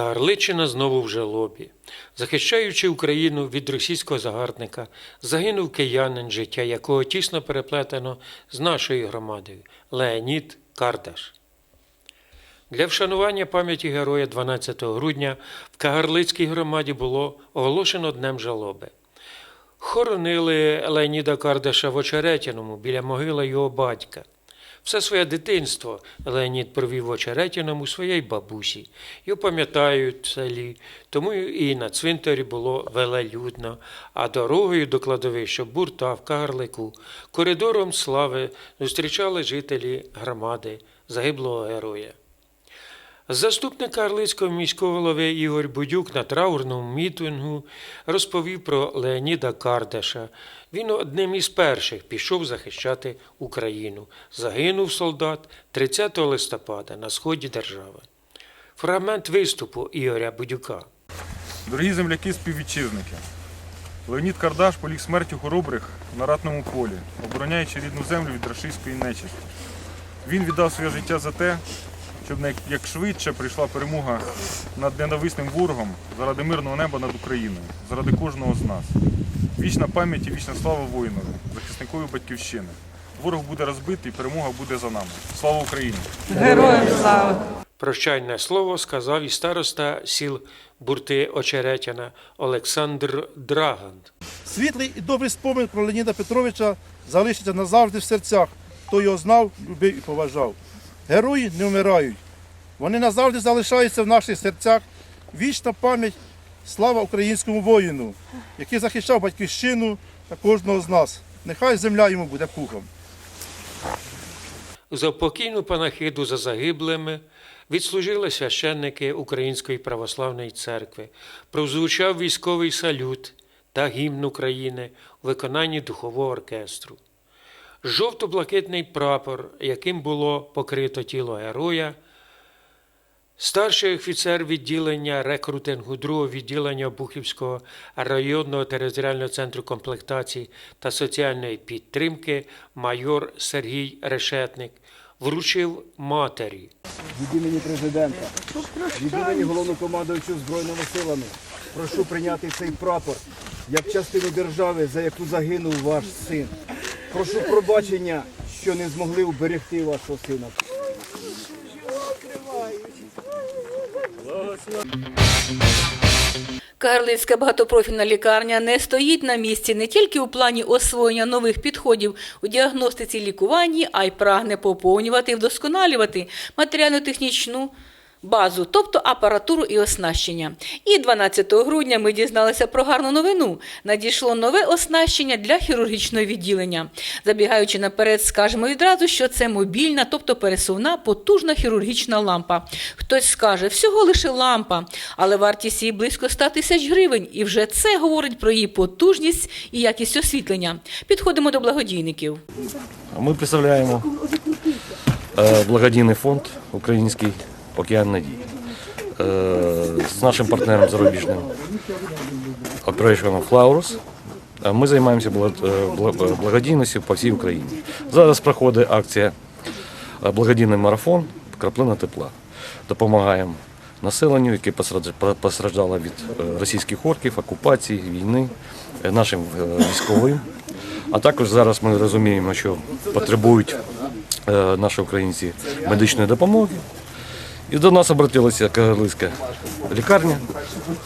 Кагарличина знову в жалобі. Захищаючи Україну від російського загарбника, загинув киянин, життя якого тісно переплетено з нашою громадою Леонід Кардаш. Для вшанування пам'яті героя 12 грудня в Кагарлицькій громаді було оголошено днем жалоби. Хоронили Леоніда Кардаша в Очеретяному біля могили його батька. Все своє дитинство Леонід провів в Очеретяному своїй бабусі. Його пам'ятають в селі, тому і на цвинтарі було велелюдно, а дорогою до кладовища Бурта в Кагарлику коридором слави зустрічали жителі громади загиблого героя. Заступник Карлицького міського голови Ігор Будюк на траурному мітингу розповів про Леоніда Кардаша. Він одним із перших пішов захищати Україну. Загинув солдат 30 листопада на сході держави. Фрагмент виступу Ігоря Будюка. Дорогі земляки співвітчизники, Леонід Кардаш поліг смертю хоробрих на ратному полі, обороняючи рідну землю від рашистської нечисті. Він віддав своє життя за те, щоб як- як швидше прийшла перемога над ненависним ворогом заради мирного неба над Україною, заради кожного з нас. Вічна пам'ять і вічна слава воїнові, захисникові батьківщини. Ворог буде розбитий, перемога буде за нами. Слава Україні! Героям слава! Прощальне слово сказав і староста сіл Бурти Очеретяна Олександр Драганд. Світлий і добрий спомин про Леоніда Петровича залишиться назавжди в серцях, хто його знав, любив і поважав. Герої не вмирають. Вони назавжди залишаються в наших серцях. Вічна пам'ять, слава українському воїну, який захищав батьківщину та кожного з нас. Нехай земля йому буде пухом. За покійну панахиду за загиблими відслужили священники Української православної церкви, прозвучав військовий салют та гімн України у виконанні духового оркестру. Жовто-блакитний прапор, яким було покрито тіло героя, Старший офіцер відділення рекрутингу другого відділення Бухівського районного територіального центру комплектації та соціальної підтримки майор Сергій Решетник вручив матері. від імені президента, від імені головнокомандуючого Збройними силами. Прошу прийняти цей прапор як частину держави, за яку загинув ваш син. Прошу пробачення, що не змогли уберегти вашого сина. Кагарлицька багатопрофільна лікарня не стоїть на місці не тільки у плані освоєння нових підходів у діагностиці лікуванні, а й прагне поповнювати і вдосконалювати матеріально-технічну базу, тобто апаратуру і оснащення. І 12 грудня ми дізналися про гарну новину. Надійшло нове оснащення для хірургічного відділення. Забігаючи наперед, скажемо відразу, що це мобільна, тобто пересувна потужна хірургічна лампа. Хтось скаже, всього лише лампа, але вартість її близько 100 тисяч гривень, і вже це говорить про її потужність і якість освітлення. Підходимо до благодійників. Ми представляємо е, благодійний фонд Український океан надії Е, з нашим партнером зарубіжним Operation Flaurus. Е, Ми займаємося е, благодійністю по всій Україні. Зараз проходить акція благодійний марафон Краплина тепла. Допомагаємо населенню, яке постраждало від російських орків, окупації, війни, нашим військовим. А також зараз ми розуміємо, що потребують наші українці медичної допомоги. І до нас обратилася Кагарлицька лікарня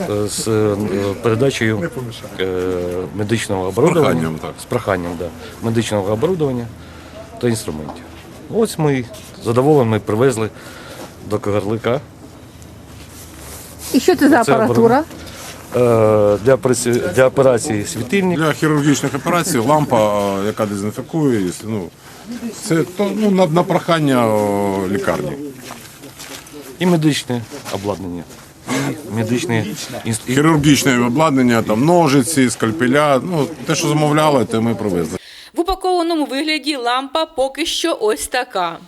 е, з е, передачею е, медичного оборудовання, з проханням да, медичного оборудовання та інструментів. Ось ми задоволені привезли до Кагарлика І що це за апаратура? для, для операції світильник. Для хірургічних операцій лампа, яка дезінфікує, ну, це ну, на, на прохання о, лікарні. І медичне обладнання, і медичне інст- Хірургічне обладнання, там ножиці, скальпеля, ну, те, що замовляли, те ми привезли. В упакованому вигляді лампа поки що ось така.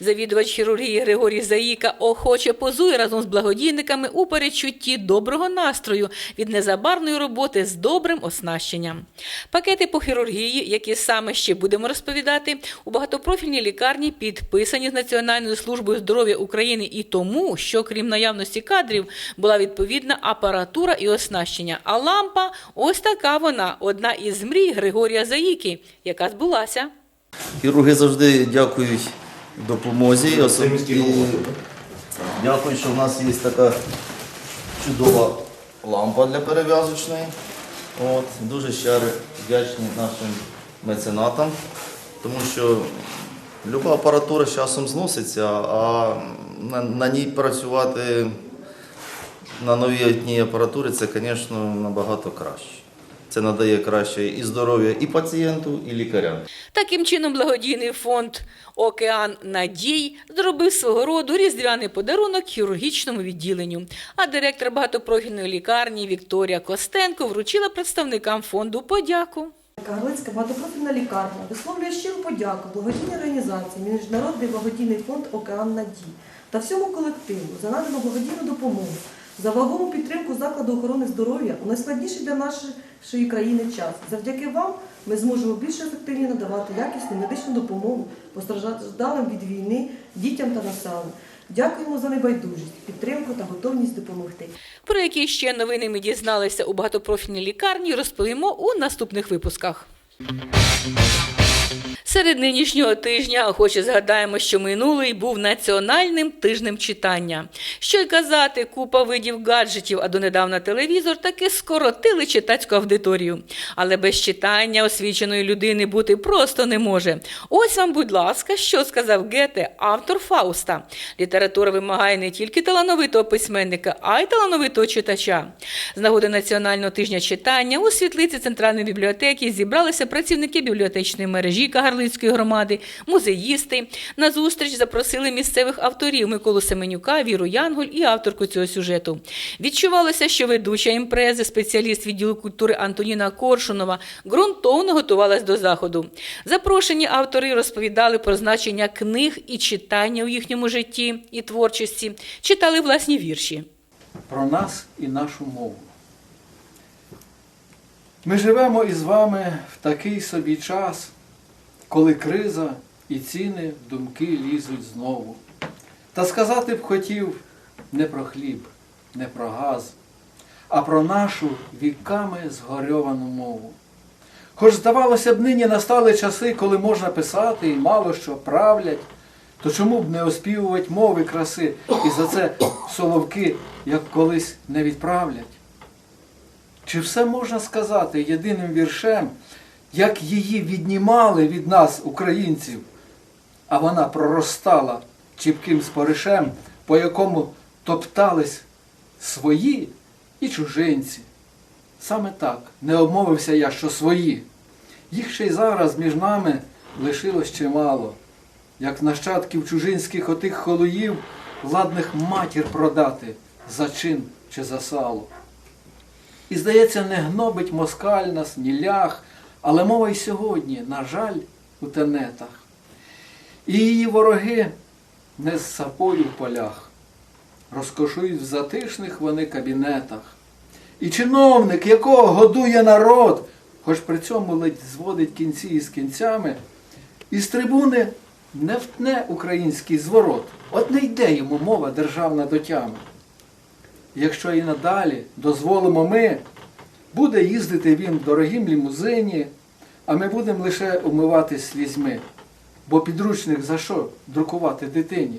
Завідувач хірургії Григорій Заїка охоче позує разом з благодійниками у перечутті доброго настрою від незабарної роботи з добрим оснащенням. Пакети по хірургії, які саме ще будемо розповідати, у багатопрофільній лікарні підписані з Національною службою здоров'я України і тому, що крім наявності кадрів була відповідна апаратура і оснащення. А лампа ось така вона, одна із мрій Григорія Заїки, яка збулася. Хірурги завжди дякують допомозі. Особ- і Дякую, що в нас є така чудова лампа для перев'язочної. От, дуже щиро вдячні нашим меценатам, тому що люба апаратура з часом зноситься, а на, на ній працювати на новій апаратурі це, звісно, набагато краще. Це надає краще і здоров'я і пацієнту, і лікарям. Таким чином, благодійний фонд Океан Надій зробив свого роду різдвяний подарунок хірургічному відділенню. А директор багатопрофільної лікарні Вікторія Костенко вручила представникам фонду подяку. Карлицька багатопрофільна лікарня висловлює щиру подяку благодійній організації Міжнародний благодійний фонд Океан Надій та всьому колективу за надану благодійну допомогу, за вагому підтримку закладу охорони здоров'я у найскладніший для нашої країни час. Завдяки вам ми зможемо більш ефективні надавати якісну медичну допомогу постраждалим від війни, дітям та населенню. Дякуємо за небайдужість, підтримку та готовність допомогти. Про які ще новини ми дізналися у багатопрофільній лікарні, розповімо у наступних випусках. Серед нинішнього тижня охоче згадаємо, що минулий був національним тижнем читання. Що й казати, купа видів гаджетів, а донедавна телевізор таки скоротили читацьку аудиторію. Але без читання освіченої людини бути просто не може. Ось вам, будь ласка, що сказав Гете, автор Фауста. Література вимагає не тільки талановитого письменника, а й талановитого читача. З нагоди Національного тижня читання у світлиці Центральної бібліотеки зібралися працівники бібліотечної мережі Кагарлицької громади, музеїсти. На зустріч запросили місцевих авторів Миколу Семенюка, Віру Янголь і авторку цього сюжету. Відчувалося, що ведуча імпрези, спеціаліст відділу культури Антоніна Коршунова, ґрунтовно готувалась до заходу. Запрошені автори розповідали про значення книг і читання у їхньому житті і творчості, читали власні вірші. про нас і нашу мову. Ми живемо із вами в такий собі час, коли криза і ціни думки лізуть знову. Та сказати б хотів не про хліб, не про газ, а про нашу віками згорьовану мову. Хоч здавалося б, нині настали часи, коли можна писати і мало що правлять, то чому б не оспівувати мови краси і за це соловки, як колись, не відправлять? Чи все можна сказати єдиним віршем, як її віднімали від нас, українців, а вона проростала чіпким споришем, по якому топтались свої і чужинці? Саме так не обмовився я, що свої. Їх ще й зараз між нами лишилось чимало, як нащадків чужинських отих холуїв, ладних матір продати за чин чи за сало. І, здається, не гнобить москаль нас, ні лях, але мова й сьогодні, на жаль, у тенетах. І її вороги не з сапою в полях, розкошують в затишних вони кабінетах. І чиновник, якого годує народ, хоч при цьому ледь зводить кінці із кінцями, із трибуни не втне український зворот. От не йде йому мова державна до тями. Якщо і надалі дозволимо ми, буде їздити він в дорогім лімузині, а ми будемо лише умивати слізьми. Бо підручник за що друкувати дитині?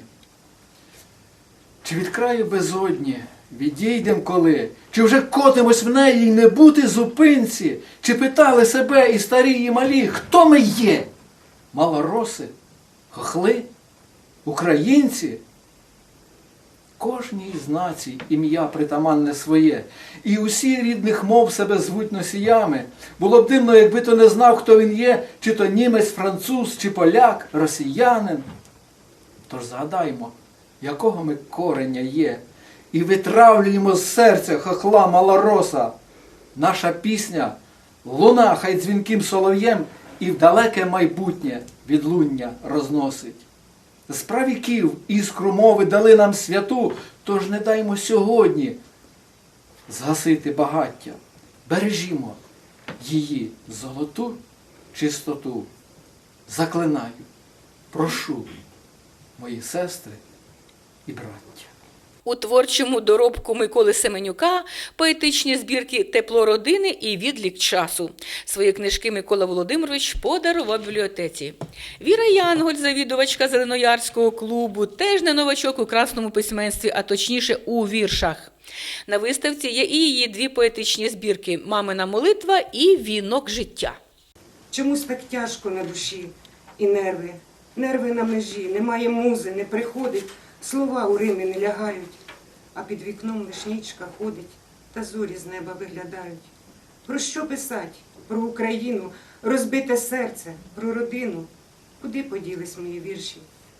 Чи від краю безодні відійдем коли? Чи вже котимось в неї і не бути зупинці? Чи питали себе і старі, і малі, хто ми є? Малороси, хохли, українці? Кожній з націй ім'я притаманне своє, і усі рідних мов себе звуть носіями. Було б дивно, якби то не знав, хто він є, чи то німець, француз, чи поляк, росіянин. Тож згадаймо, якого ми корення є, і витравлюємо з серця хохла малороса. Наша пісня луна хай дзвінким солов'єм і в далеке майбутнє відлуння розносить. З правіків іскру мови дали нам святу, тож не даймо сьогодні згасити багаття. Бережімо її золоту чистоту. Заклинаю, прошу, мої сестри і браття. У творчому доробку Миколи Семенюка поетичні збірки Тепло родини і відлік часу. Свої книжки Микола Володимирович подарував бібліотеці. Віра Янголь, завідувачка Зеленоярського клубу, теж не новачок у красному письменстві, а точніше у віршах. На виставці є і її дві поетичні збірки Мамина молитва і Вінок життя. Чомусь так тяжко на душі і нерви. Нерви на межі, немає музи, не приходить, слова у Римі не лягають, а під вікном лиш нічка ходить, та зорі з неба виглядають. Про що писать? Про Україну, розбите серце, про родину. Куди поділись мої вірші?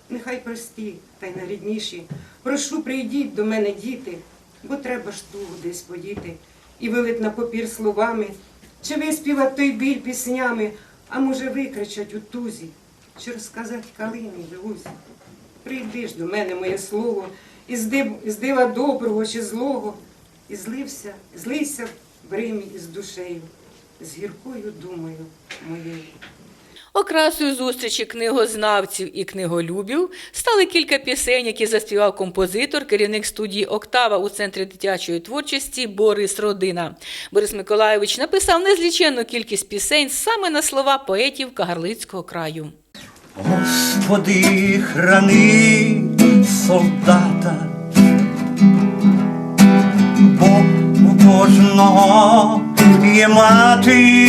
Нехай прості та й найрідніші. Прошу, прийдіть до мене, діти, бо треба ж тугу десь подіти і вилить на попір словами, чи виспівать той біль піснями, а може викричать у тузі, чи розказать калині лузі. Прийди ж до мене, моє слово, див, із дива доброго чи злого, і злився, злився в Римі із душею, з гіркою думою моєю. Окрасою зустрічі книгознавців і книголюбів стали кілька пісень, які заспівав композитор, керівник студії Октава у центрі дитячої творчості Борис Родина. Борис Миколайович написав незліченну кількість пісень саме на слова поетів Кагарлицького краю. Господи, храни солдата, бо у кожного є мати,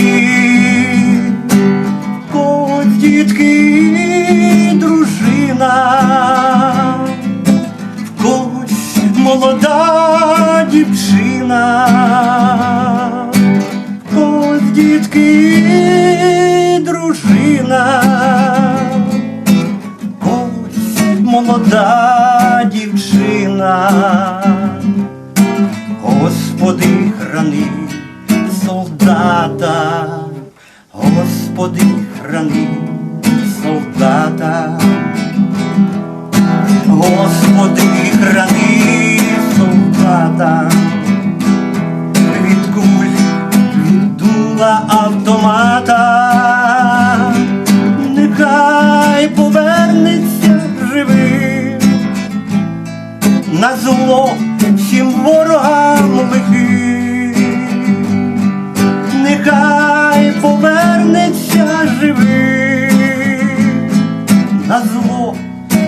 когось дітки, дружина, в когось молода дівчина, в когось дітки, молода дівчина, Господи, храни солдата, Господи, храни солдата, Господи, храни солдата, зло всім ворогам лихим, нехай повернеться живим, на зло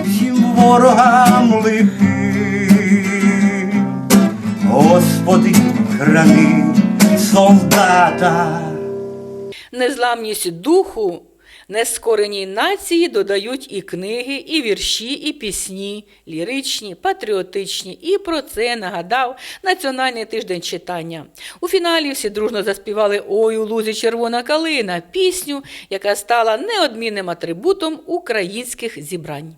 всім ворогам лихим, Господи, храни солдата. Незламність духу нескореній нації додають і книги, і вірші, і пісні, ліричні, патріотичні. І про це нагадав Національний тиждень читання. У фіналі всі дружно заспівали Ой у лузі червона калина пісню, яка стала неодмінним атрибутом українських зібрань.